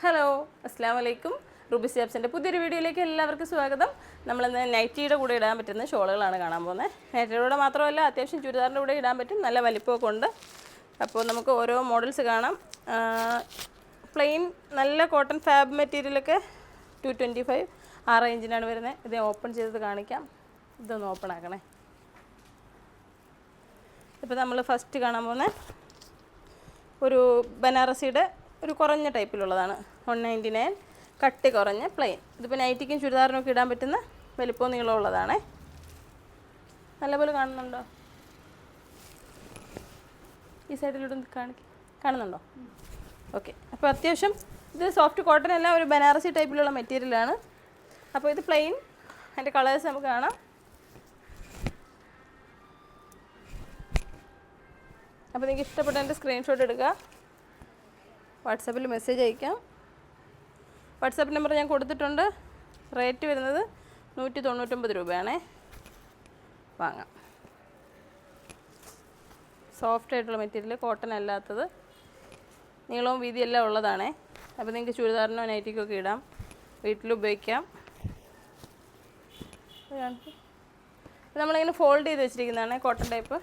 Hello അസ്സാം വലൈക്കും Ruby സ്റ്റാപ്സിന്റെ പുതിയൊരു വീഡിയോയിലേക്ക് എല്ലാവർക്കും സ്വാഗതം. നമ്മളിന്ന് നൈറ്റിയുടെ കൂടെ ഇടാൻ പറ്റുന്ന ഷോളുകളാണ് കാണാൻ പോകുന്നത്. നൈറ്റിയുടെ കൂടെ മാത്രമല്ല അത്യാവശ്യം ചുരിദാറിന്റെ കൂടെ ഇടാൻ പറ്റും. നല്ല വലിപ്പമൊക്കെ ഉണ്ട്. അപ്പോൾ നമുക്ക് ഓരോ മോഡൽസ് കാണാം. പ്ലെയിൻ നല്ല കോട്ടൺ ഫാബ് മെറ്റീരിയലൊക്കെ ടു ട്വന്റി ഫൈവ് ആ റേഞ്ചിനാണ് വരുന്നത്. ഇത് ഓപ്പൺ ചെയ്തത് കാണിക്കാം. ഇതൊന്ന് ഓപ്പൺ ആക്കണേ. ഇപ്പോൾ നമ്മൾ ഫസ്റ്റ് കാണാൻ പോകുന്നത് ഒരു ബനാറസിയുടെ ഒരു കുറഞ്ഞ ടൈപ്പിലുള്ളതാണ്. വൺ നയന്റി നയൻ കട്ടി കുറഞ്ഞ പ്ലെയിൻ ഇതിപ്പോൾ നൈറ്റിക്കും ചുരിദാറിനും ഒക്കെ ഇടാൻ പറ്റുന്ന വലിപ്പവും നീളമുള്ളതാണേ നല്ലപോലെ കാണുന്നുണ്ടോ? ഈ സൈഡിലൂടെ കാണിക്ക കാണുന്നുണ്ടോ? ഓക്കെ അപ്പോൾ അത്യാവശ്യം ഇത് സോഫ്റ്റ് കോട്ടൺ അല്ല ഒരു ബനാറസി ടൈപ്പിലുള്ള മെറ്റീരിയലാണ് അപ്പോൾ ഇത് പ്ലെയിൻ അതിന്റെ കളേഴ്സ് നമുക്ക് കാണാം. അപ്പോൾ നിങ്ങൾക്ക് ഇഷ്ടപ്പെട്ട എന്റെ സ്ക്രീൻഷോട്ട് എടുക്കുക. വാട്സാപ്പിൽ മെസ്സേജ് അയക്കാം. വാട്സാപ്പ് നമ്പർ ഞാൻ കൊടുത്തിട്ടുണ്ട്. റേറ്റ് വരുന്നത് നൂറ്റി തൊണ്ണൂറ്റൊമ്പത് രൂപയാണേ. വാങ്ങാം. സോഫ്റ്റ് ആയിട്ടുള്ള മെറ്റീരിയൽ കോട്ടൺ അല്ലാത്തത്. നീളവും വീതിയെല്ലാം ഉള്ളതാണേ. അപ്പോൾ നിങ്ങൾക്ക് ചുരിദാറിനോ നൈറ്റിക്കൊക്കെ ഇടാം. വീട്ടിൽ ഉപയോഗിക്കാം. നമ്മളിങ്ങനെ ഫോൾഡ് ചെയ്ത് വെച്ചിരിക്കുന്നതാണ് കോട്ടൺ ടൈപ്പ്.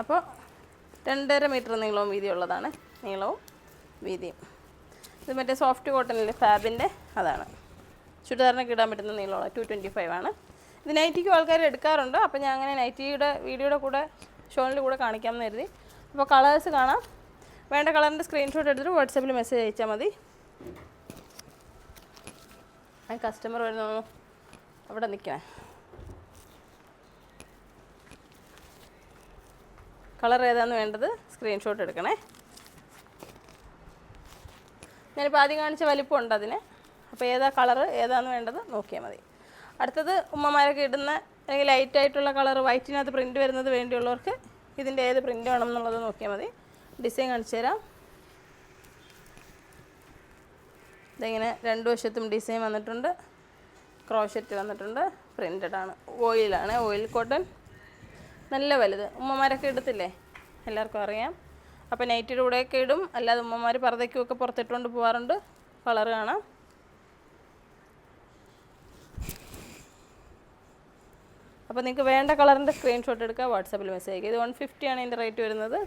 അപ്പോൾ രണ്ടര മീറ്റർ നീളവും വീതിയുള്ളതാണ്. നീളവും വീതിയും. ഇത് മറ്റേ സോഫ്റ്റ് കോട്ടണിലെ ഫാബിന്റെ അതാണ്. ചുരിദാറിനൊക്കെ ഇടാൻ പറ്റുന്ന നീളമുള്ള ടു ട്വന്റി ഫൈവ് ആണ്. ഇത് നൈറ്റിക്കും ആൾക്കാർ എടുക്കാറുണ്ട്. അപ്പോൾ ഞാൻ അങ്ങനെ നൈറ്റിയുടെ വീഡിയോയുടെ കൂടെ ഷോണിന്റെ കൂടെ കാണിക്കാമെന്ന് കരുതി. അപ്പോൾ കളേഴ്സ് കാണാം. വേണ്ട കളറിന്റെ സ്ക്രീൻഷോട്ട് എടുത്തിട്ട് വാട്സാപ്പിൽ മെസ്സേജ് അയച്ചാൽ മതി. കസ്റ്റമർ വരുന്നു അവിടെ നിൽക്കണേ കളർ ഏതാന്ന് വേണ്ടത് സ്ക്രീൻഷോട്ട് എടുക്കണേ. ഞാനിപ്പോൾ ആദ്യം കാണിച്ച വലിപ്പം ഉണ്ട് അതിന്. അപ്പോൾ ഏതാ കളർ ഏതാന്ന് വേണ്ടത് നോക്കിയാൽ മതി. അടുത്തത് ഉമ്മമാരൊക്കെ ഇടുന്ന അല്ലെങ്കിൽ ലൈറ്റ് ആയിട്ടുള്ള കളർ വൈറ്റിനകത്ത് പ്രിന്റ് വരുന്നത് വേണ്ടിയുള്ളവർക്ക് ഇതിന്റെ ഏത് പ്രിന്റ് വേണം എന്നുള്ളത് നോക്കിയാൽ മതി. ഡിസൈൻ കാണിച്ചു തരാം. ഇതിങ്ങനെ രണ്ട് വശത്തും ഡിസൈൻ വന്നിട്ടുണ്ട്. ക്രോഷറ്റ് വന്നിട്ടുണ്ട്. പ്രിന്റഡ് ആണ്. ഓയിലാണ് ഓയിൽ കോട്ടൺ നല്ല വലുത്. ഉമ്മമാരൊക്കെ ഇടത്തില്ലേ എല്ലാവർക്കും അറിയാം. അപ്പോൾ നൈറ്റിയുടെ കൂടെയൊക്കെ ഇടും. അല്ലാതെ ഉമ്മമാർ പർദ്ദയ്ക്കുമൊക്കെ പുറത്തിട്ടുകൊണ്ട് പോകാറുണ്ട് കളർ കാണാം. അപ്പോൾ നിങ്ങൾക്ക് വേണ്ട കളറിന്റെ സ്ക്രീൻഷോട്ട് എടുക്കുക വാട്സാപ്പിൽ മെസ്സേജ് അയക്കുക ഇത് വൺ ഫിഫ്റ്റിയാണ് ഇതിന്റെ റേറ്റ് വരുന്നത്.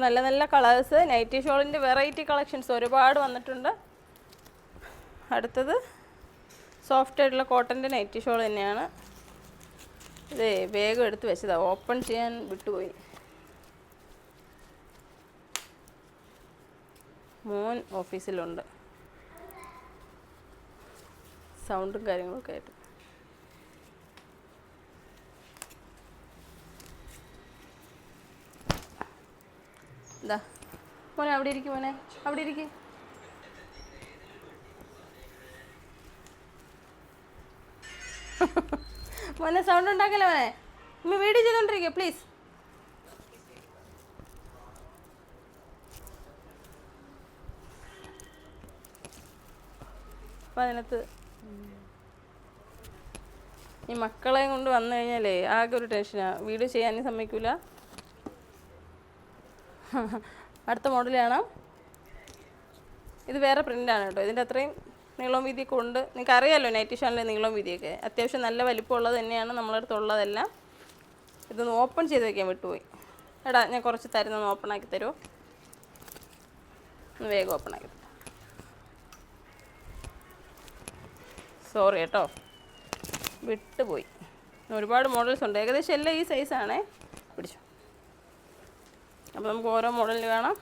ഇപ്പോൾ നല്ല നല്ല കളേഴ്സ് നൈറ്റി ഷോളിന്റെ വെറൈറ്റി കളക്ഷൻസ് ഒരുപാട് വന്നിട്ടുണ്ട്. അടുത്തത് സോഫ്റ്റ് ആയിട്ടുള്ള കോട്ടന്റെ നൈറ്റി ഷോൾ തന്നെയാണ്. ഇത് വേഗം എടുത്ത് വെച്ചതാണ് ഓപ്പൺ ചെയ്യാൻ വിട്ടുപോയി. മോൻ ഓഫീസിലുണ്ട്. സൗണ്ടും കാര്യങ്ങളൊക്കെ ആയിട്ട്. ഇതാ മോനെ അവിടെ ഇരിക്കും മോനെ. അവിടെ ഇരിക്കും. മോനെ സൗണ്ട് ഉണ്ടാക്കല്ലേ മോനെ? ഉമ്മ വീഡിയോ ചെയ്തോണ്ടിരിക്കുക പ്ലീസ് അതിനകത്ത് ഈ മക്കളെയും കൊണ്ട് വന്നു കഴിഞ്ഞാലേ ആകെ ഒരു ടെൻഷനാണ് വീഡിയോ ചെയ്യാനും സമ്മതിക്കൂല? അടുത്ത മോഡലാണ്. ഇത് വേറെ പ്രിന്റാണ് കേട്ടോ. ഇതിന്റെ അത്രയും നീളവും വീതിയൊക്കെ ഉണ്ട്. നിങ്ങൾക്ക് അറിയാമല്ലോ നൈറ്റി ഷാനിലെ നീളവും വീതിയൊക്കെ. അത്യാവശ്യം നല്ല വലിപ്പമുള്ളത് തന്നെയാണ് നമ്മളടുത്തുള്ളതെല്ലാം ഇതൊന്ന് ഓപ്പൺ ചെയ്ത് വയ്ക്കാൻ വിട്ടുപോയി. എടാ ഞാൻ കുറച്ച് തരുന്നൊന്ന് ഓപ്പൺ ആക്കി തരുമോ ഒന്ന് വേഗം ഓപ്പൺ ആക്കി തരാം. സോറി കേട്ടോ. വിട്ടുപോയി. ഒരുപാട് മോഡൽസ് ഉണ്ട്. ഏകദേശം എല്ലാം ഈ സൈസാണേ പിടിച്ചു. അപ്പോൾ നമുക്ക് ഓരോ മോഡലിൽ കാണാം.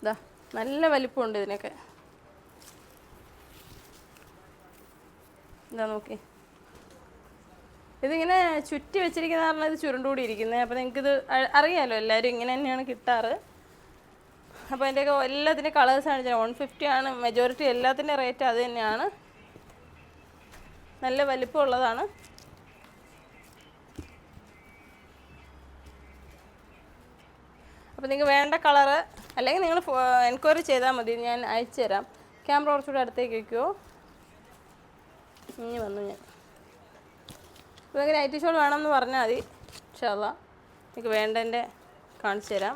ഇതാ നല്ല വലിപ്പമുണ്ട് ഇതിനൊക്കെ. ഇതാ നോക്കി. ഇതിങ്ങനെ ചുറ്റി വെച്ചിരിക്കുന്ന കാരണം ഇത് ചുരുണ്ടുകൂടി ഇരിക്കുന്നത് അപ്പോൾ നിങ്ങൾക്കിത് അറിയാമല്ലോ എല്ലാവരും ഇങ്ങനെ തന്നെയാണ് കിട്ടാറ്. അപ്പോൾ അതിന്റെയൊക്കെ എല്ലാത്തിന്റെ കളേഴ്സാണ് വൺ ഫിഫ്റ്റി ആണ്. മെജോറിറ്റി എല്ലാത്തിന്റെ റേറ്റ് അത് തന്നെയാണ്. നല്ല വലിപ്പമുള്ളതാണ്. അപ്പോൾ നിങ്ങൾക്ക് വേണ്ട കളറ് അല്ലെങ്കിൽ നിങ്ങൾ എൻക്വയറി ചെയ്താൽ മതി. ഞാൻ അയച്ചു തരാം. ക്യാമറ കുറച്ചുകൂടെ അടുത്തേക്ക് വയ്ക്കുമോ ഇനി വന്നു ഞാൻ. നിങ്ങൾക്ക് നൈറ്റ് ഷോൾ വേണമെന്ന് പറഞ്ഞാൽ മതി. ഇൻഷാല്ല എനിക്ക് വേണ്ടതിന്റെ കാണിച്ചു തരാം.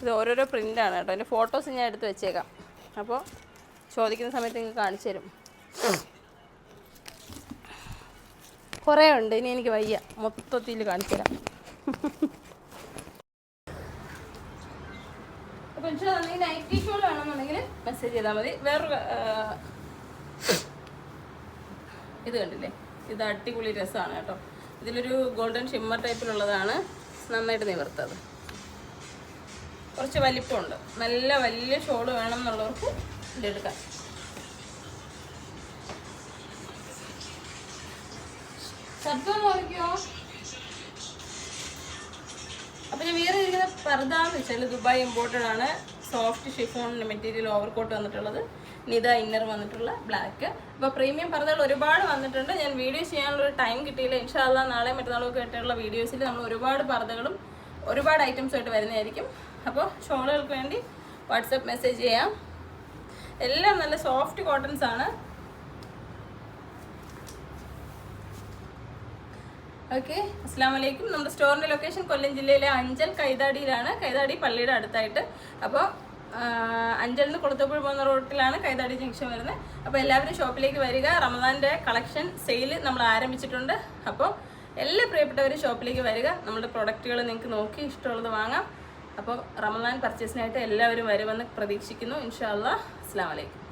ഇത് ഓരോരോ പ്രിന്റാണ് കേട്ടോ. അതിന്റെ ഫോട്ടോസ് ഞാൻ എടുത്ത് വെച്ചേക്കാം. അപ്പോൾ ചോദിക്കുന്ന സമയത്ത് നിങ്ങൾക്ക് കാണിച്ചു തരും. കുറേ ഉണ്ട് ഇനി എനിക്ക് വയ്യ. മൊത്തത്തിൽ കാണിച്ചു തരാം. നൈറ്റ് ഷോൾ വേണമെന്നുണ്ടെങ്കിൽ മെസ്സേജ് ചെയ്താൽ മതി. വേറൊരു ഇത് കണ്ടില്ലേ? ഇത് അടിപൊളി രസമാണ് കേട്ടോ. ഇതിലൊരു ഗോൾഡൻ ഷിമ്മർ ടൈപ്പിലുള്ളതാണ് നന്നായിട്ട് നിവർത്തത്. കുറച്ച് വലിപ്പമുണ്ട്. നല്ല വലിയ ഷോൾ വേണം എന്നുള്ളവർക്ക് ഇതെടുക്കാം. ശബ്ദം നോക്കിയോ അപ്പൊ ഞാൻ വേറെ ഇരിക്കുന്ന പർദ എന്ന് വെച്ചാൽ ദുബായ് ഇമ്പോർട്ടഡ് ആണ്. സോഫ്റ്റ് ഷിഫോൺ മെറ്റീരിയൽ ഓവർകോട്ട് വന്നിട്ടുള്ളത്. നിത ഇന്നർ വന്നിട്ടുള്ള ബ്ലാക്ക് അപ്പോൾ പ്രീമിയം പർദ്ദകൾ ഒരുപാട് വന്നിട്ടുണ്ട്. ഞാൻ വീഡിയോ ചെയ്യാനുള്ള ടൈം കിട്ടിയില്ല. ഇൻഷാല്ല നാളെ മറ്റന്നാളൊക്കെ ആയിട്ടുള്ള വീഡിയോസിൽ നമ്മൾ ഒരുപാട് പർദ്ദകളും ഒരുപാട് ഐറ്റംസ് ആയിട്ട് വരുന്നതായിരിക്കും. അപ്പോൾ ഷോളുകൾക്ക് വേണ്ടി വാട്സപ്പ് മെസ്സേജ് ചെയ്യാം. എല്ലാം നല്ല സോഫ്റ്റ് കോട്ടൺസ് ആണ്. ഓക്കെ അസ്സാം വലൈക്കും നമ്മുടെ സ്റ്റോറിന്റെ ലൊക്കേഷൻ കൊല്ലം ജില്ലയിലെ അഞ്ചൽ കൈതാടിയിലാണ്. കൈതാടി പള്ളിയുടെ അടുത്തായിട്ട്. അപ്പോൾ അഞ്ചലിൽ നിന്ന് പോകുന്ന റോട്ടിലാണ് കൈതാടി ജംഗ്ഷൻ വരുന്നത്. അപ്പോൾ എല്ലാവരും ഷോപ്പിലേക്ക് വരിക. റമദാന്റെ കളക്ഷൻ സെയിൽ നമ്മൾ ആരംഭിച്ചിട്ടുണ്ട്. അപ്പോൾ എല്ലാ പ്രിയപ്പെട്ടവരും ഷോപ്പിലേക്ക് വരിക. നമ്മുടെ പ്രൊഡക്റ്റുകൾ നിങ്ങൾക്ക് നോക്കി ഇഷ്ടമുള്ളത് വാങ്ങാം. അപ്പോൾ റമദാൻ പർച്ചേസിനായിട്ട് എല്ലാവരും വരുമെന്ന് പ്രതീക്ഷിക്കുന്നു. ഇൻഷാ അല്ലാ അസ്സാം വലൈക്കും